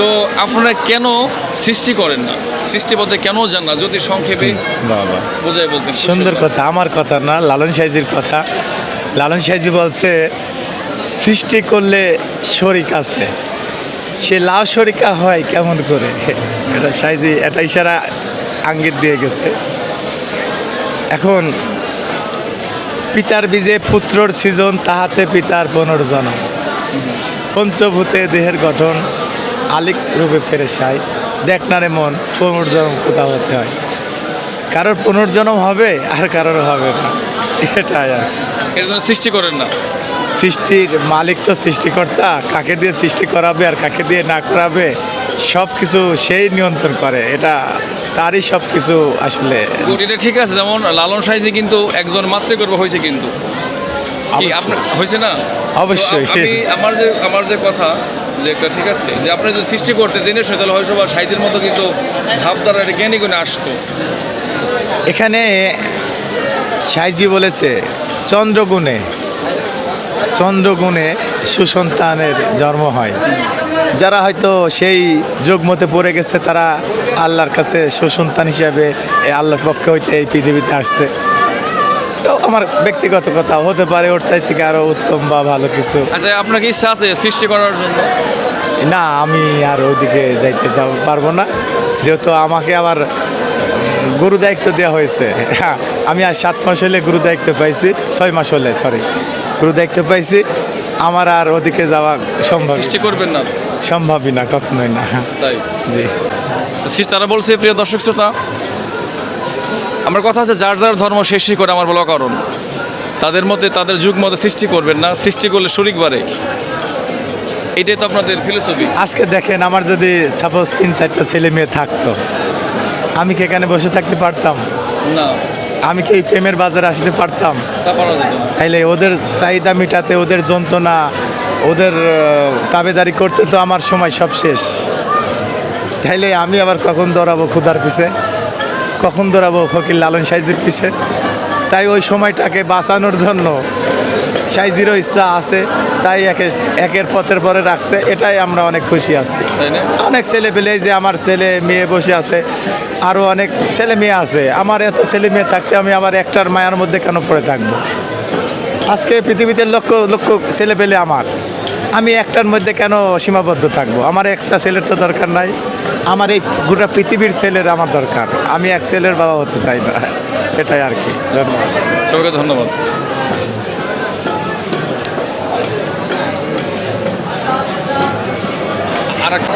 তো আপনারা কেন সৃষ্টি করেন না? সৃষ্টি পথে কেন যান না? যদি সংক্ষেপে বাবা বোঝাই বলতেন সুন্দর কথা আমার কথা না লালন সাইজির কথা। লালন সাইজি বলছে সৃষ্টি করলে শরিক আছে। সে লাভ শরিকা হয় কেমন করে? এটা সাইজি এটা ইশারা আঙ্গিত দিয়ে গেছে। এখন পিতার বীজে পুত্রর সৃজন তাহাতে পিতার পুনর্জন্ম। পঞ্চভূতে দেহের গঠন আলিক রূপে ফেরে সাই দেখ না রে মন পুনর্জন্ম কোথাও হতে হয়? কারোর পুনর্জন্ম হবে আর কারোর হবে না। এটাই আর এর জন্য সৃষ্টি করেন না। সৃষ্টির মালিক তো সৃষ্টিকর্তা কাকে দিয়ে সৃষ্টি করাবে আর কাকে দিয়ে না করাবে সব কিছু সেই নিয়ন্ত্রণ করে। এটা তারই সব কিছু আসলে। এটা ঠিক আছে যেমন লালন সাইজি কিন্তু একজন মাতৃগর্ভ হয়েছে কিন্তু। আপনার হয়েছে না? অবশ্যই। আমার যে আমার যে কথা যে একটা ঠিক আছে? যে আপনি যে সৃষ্টি করতে জেনে সে তাহলে হয়তো বা সাইজের মতো কিন্তু ভাবধারা এটা জ্ঞানী গুণে আসতো। এখানে সাইজি বলেছে, চন্দ্রগুণে চন্দ্রগুণে সুসন্তানের জন্ম হয়। যারা হয়তো সেই যোগ মতে পড়ে গেছে, তারা আল্লাহর কাছে সুসন্তান হিসাবে আল্লাহর পক্ষে হইতে এই পৃথিবীতে আসছে। তো আমার ব্যক্তিগত কথা হতে পারে ওর চাই থেকে আরও উত্তম বা ভালো কিছু। আচ্ছা আপনার কি ইচ্ছা আছে সৃষ্টি করার জন্য? না আমি আর ওইদিকে যাইতে যাব পারব না। যেহেতু আমাকে আবার গুরু দায়িত্ব দেওয়া হয়েছে। হ্যাঁ আমি আর সাত মাস হলে গুরু দায়িত্ব পাইছি ছয় মাস হলে সরি গুরু দায়িত্ব পাইছি আমার আর ওদিকে যাওয়া সম্ভব সৃষ্টি করবেন না? সম্ভবই না কখনোই না। তাই? জি। তারা বলছে প্রিয় দর্শক শ্রোতা আমার কথা আছে যার যার ধর্ম শেষই করে আমার বলা কারণ। তাদের মধ্যে তাদের যুগ মতে সৃষ্টি করবেন না সৃষ্টি করলে শরিক বাড়ে। এটাই তো আপনাদের ফিলোসফি আজকে দেখেন আমার যদি সাপোজ তিন চারটা ছেলে মেয়ে থাকতো আমি কি এখানে বসে থাকতে পারতাম? না। আমি কি এই প্রেমের বাজারে আসতে পারতাম? তা পারা যেত না। তাইলে ওদের চাহিদা মেটাতে ওদের যন্ত্রণা ওদের আহ, তাবেদারি করতে তো আমার সময় সব শেষ। তাইলে আমি আবার কখন দৌড়াবো ক্ষুধার পিছে? কখন দৌড়াবো? ফকির লালন সাইজির পিছে। তাই ওই সময়টাকে বাঁচানোর জন্য সাইজিরও ইচ্ছা আছে তাই একে একের পথের পরে রাখছে। এটাই আমরা অনেক খুশি আছি। অনেক ছেলে পেলে যে আমার ছেলে মেয়ে বসে আছে আরও অনেক ছেলে মেয়ে আছে। আমার এত ছেলে মেয়ে থাকতে আমি আবার একটার মায়ার মধ্যে কেন পড়ে থাকব? আজকে পৃথিবীতে লক্ষ লক্ষ ছেলে পেলে আমার। আমি একটার মধ্যে কেন সীমাবদ্ধ থাকব? আমার একটা ছেলের তো দরকার নাই। আমার এই গোটা পৃথিবীর ছেলের আমার দরকার। আমি এক ছেলের বাবা হতে চাই না। এটাই আর কি। ধন্যবাদ। সবাইকে ধন্যবাদ। আর এক-